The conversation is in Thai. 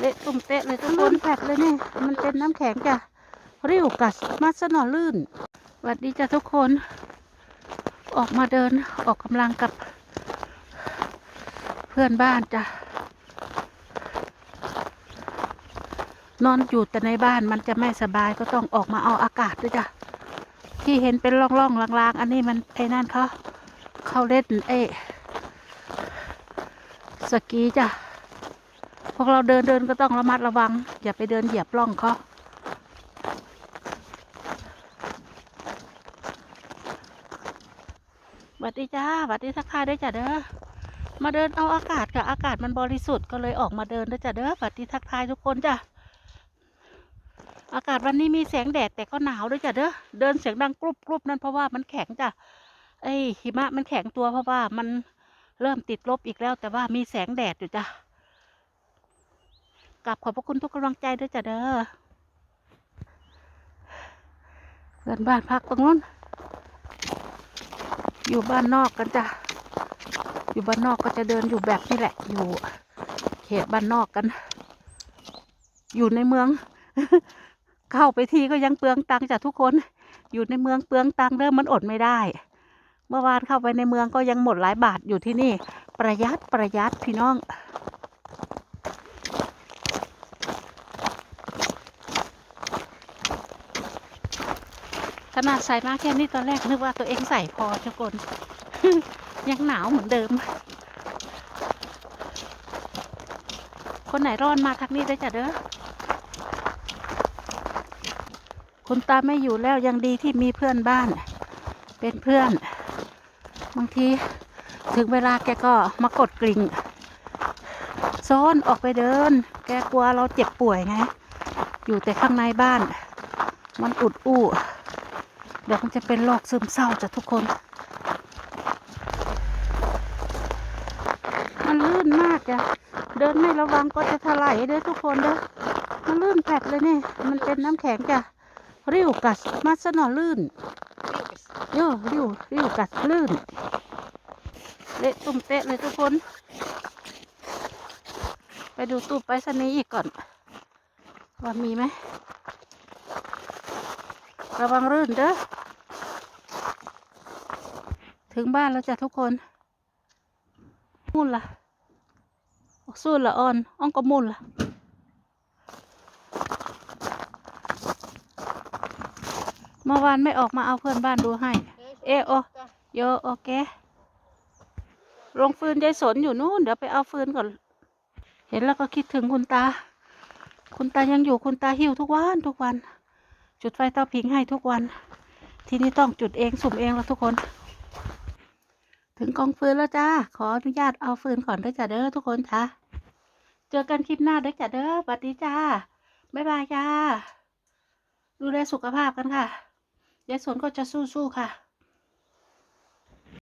เละตุ่มเตะเลยทุกคนแผดเลยเนี่ยมันเป็นน้ำแข็งจ้ะริ้วกัดมัดสนอลื่นสวัสดีจ้ะทุกคน ออกมาเดินออกกำลังกับเพื่อนบ้านจ้ะนอนอยู่แต่ในบ้านมันจะไม่สบายก็ต้องออกมาเอาอากาศด้วยจ้ะที่เห็นเป็นร่องๆลางๆ อันนี้มันไอ้นั่นเขาเขาเล่นเอ้สกีจ้ะ วกเราเดินเดินก็ต้องระมัดระวัง อย่าไปเดินเหยียบร่องเขาสวัสดีจ้าสวัสดีทักทายด้วยจ้ะเด้อ มาเดินเอาอากาศค่ะ อากาศมันบริสุทธิ์ก็เลยออกมาเดินด้วยจ้ะเด้อสวัสดีทักทายทุกคนจ้ะ อากาศวันนี้มีแสงแดดแต่ก็หนาวด้วยจ้ะเด้อ เดินเสียงดังกรุบกรุบนั่นเพราะว่ามันแข็งจ้ะ ไอหิมะมันแข็งตัวเพราะว่ามันเริ่มติดลบอีกแล้ว แต่ว่ามีแสงแดดอยู่จ้ะ กลับขอบพระคุณทุกกำลังใจด้วยจ้ะเด้อเพื่อนบ้านพักตรงนู้น อยู่บ้านนอกกันจ้ะ อยู่บ้านนอกก็จะเดินอยู่แบบนี้แหละ อยู่เขตบ้านนอกกัน อยู่ในเมือง เข้าไปทีก็ยังเปลืองตังค์จ้ะทุกคน อยู่ในเมืองเปลืองตังค์เริ่มมันอดไม่ได้ เมื่อวานเข้าไปในเมืองก็ยังหมดหลายบาทอยู่ที่นี่ ประหยัดประหยัดพี่น้อง นาดใส่มาแค่นี้ตอนแรกนึกว่าตัวเองใส่พอทุกคน ยังหนาวเหมือนเดิม คนไหนร้อนมาทางนี้ได้จ้ะเด้อคุณตาไม่อยู่แล้วยังดีที่มีเพื่อนบ้าน เป็นเพื่อน บางทีถึงเวลาแกก็มากดกริ่งโซนออกไปเดิน แกกลัวเราเจ็บป่วยไง อยู่แต่ข้างในบ้าน มันอุดอู้ ดี๋ยวมันจะเป็นโรคซึมเศร้าจ้ะทุกคน มันลื่นมากจ้ะ เดินไม่ระวังก็จะถลายเด้อทุกคนเด้อ มันลื่นแผดเลยเนี่ยมันเป็นน้ำแข็งจ้ะ ริ้วกัดมัดสนอลื่นโย่ริ้วริ้วกัดลื่น เละตุ่มเตะเลยทุกคน ไปดูตู้ไปรษณีย์อีกก่อน ว่ามีไหมระวังรื่นเด้อ ถึงบ้านแล้วจ้ะทุกคนมุ่นละออกสู้ละออนอ้องก็มุ่นละเมื่อวานไม่ออกมาเอาเพื่อนบ้านดูให้ เอโอโยโอเคลงฟืนยายสนอยู่นู่น เดี๋ยวไปเอาฟืนก่อน เห็นแล้วก็คิดถึงคุณตา คุณตายังอยู่คุณตาหิวทุกวันทุกวัน จุดไฟเตาผิงให้ทุกวัน ทีนี้ต้องจุดเองสุ่มเองแล้วทุกคน ถึงกองฟืนแล้วจ้า ขออนุญาตเอาฟืนก่อนด้วยจ้ะเด้อทุกคนจ้าเจอกันคลิปหน้าด้วยจ้ะเด้อสวัสดีจ้า บ๊ายบายจ้า ดูแลสุขภาพกันค่ะยายสนก็จะสู้ๆค่ะ